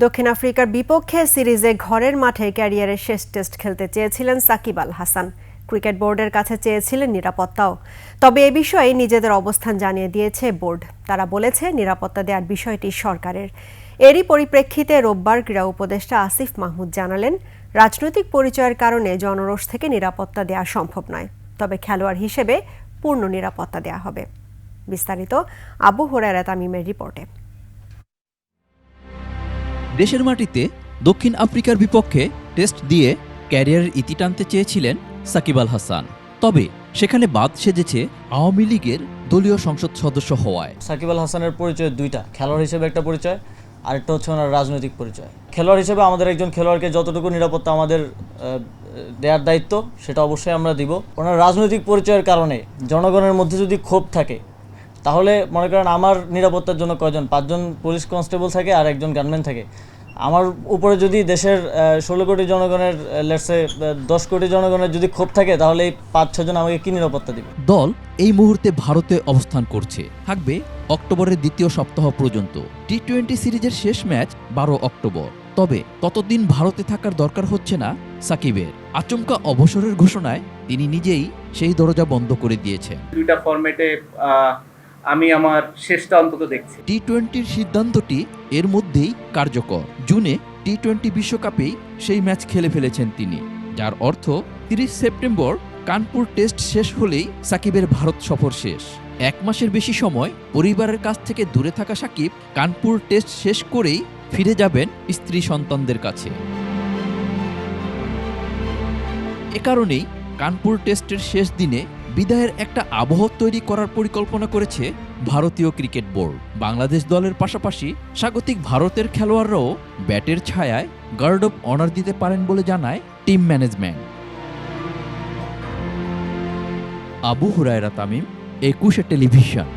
দক্ষিণ আফ্রিকার বিপক্ষে সিরিজে ঘরের মাঠে ক্যারিয়ারের শেষ টেস্ট খেলতে চেয়েছিলেন সাকিব আল হাসান। ক্রিকেট বোর্ডের কাছে চেয়েছিলেন নিরাপত্তাও। তবে এ বিষয়ে নিজেদের অবস্থান জানিয়ে দিয়েছে বোর্ড। তারা বলেছে, নিরাপত্তা দেওয়ার বিষয়টি সরকারের। এরই পরিপ্রেক্ষিতে রোববার ক্রীড়া উপদেষ্টা আসিফ মাহমুদ জানালেন, রাজনৈতিক পরিচয়ের কারণে জনরোষ থেকে নিরাপত্তা দেওয়া সম্ভব নয়। তবে খেলোয়াড় হিসেবে পূর্ণ নিরাপত্তা দেওয়া হবে। বিস্তারিত আবু হোরায়রা তামিমের রিপোর্টে। দেশের মাটিতে দক্ষিণ আফ্রিকার বিপক্ষে টেস্ট দিয়ে ক্যারিয়ারের ইতি টানতে চেয়েছিলেন সাকিব আল হাসান। তবে সেখানে বাদ সেজেছে আওয়ামী লীগের দলীয় সংসদ সদস্য হওয়ায়। সাকিব আল হাসানের পরিচয় দুইটা, খেলোয়াড় হিসেবে একটা পরিচয়, আরেকটা হচ্ছে ওনার রাজনৈতিক পরিচয়। খেলোয়াড় হিসেবে আমাদের একজন খেলোয়াড়কে যতটুকু নিরাপত্তা আমাদের দেওয়ার দায়িত্ব, সেটা অবশ্যই আমরা দিব। ওনার রাজনৈতিক পরিচয়ের কারণে জনগণের মধ্যে যদি ক্ষোভ থাকে তাহলে মনে করেন আমার নিরাপত্তার জন্য কয়জন? পাঁচজন পুলিশ কনস্টেবল থাকে আর একজন গানম্যান থাকে। আমার উপরে যদি দেশের ষোলো কোটি জনগণের লেটসে দশ কোটি জনগণের যদি ক্ষোভ থাকে তাহলে এই পাঁচ ছজন আমাকে কি নিরাপত্তা দিবে? দল এই মুহূর্তে ভারতে অবস্থান করছে। থাকবে অক্টোবরের দ্বিতীয় সপ্তাহ পর্যন্ত। টি টোয়েন্টি সিরিজের শেষ ম্যাচ বারো অক্টোবর। তবে ততদিন ভারতে থাকার দরকার হচ্ছে না সাকিবের। আচমকা অবসরের ঘোষণায় তিনি নিজেই সেই দরজা বন্ধ করে দিয়েছেন। দুইটা ফরম্যাটে আমি আমার শেষটা অন্তত দেখছি। টি টোয়েন্টির সিদ্ধান্তটি এর মধ্যেই কার্যকর। জুনে টি টোয়েন্টি বিশ্বকাপেই সেই ম্যাচ খেলে ফেলেছেন তিনি, যার অর্থ তিরিশ সেপ্টেম্বর কানপুর টেস্ট শেষ হলেই সাকিবের ভারত সফর শেষ। এক মাসের বেশি সময় পরিবারের কাছ থেকে দূরে থাকা সাকিব কানপুর টেস্ট শেষ করেই ফিরে যাবেন স্ত্রী সন্তানদের কাছে। এ কারণেই কানপুর টেস্টের শেষ দিনে বিদায়ের একটা আবহ তৈরি করার পরিকল্পনা করেছে ভারতীয় ক্রিকেট বোর্ড। বাংলাদেশ দলের পাশাপাশি স্বাগতিক ভারতের খেলোয়াড়রাও ব্যাটের ছায়ায় গার্ড অফ অনার দিতে পারেন বলে জানায় team management. Abu Hurayra Tamim, Ekushey television.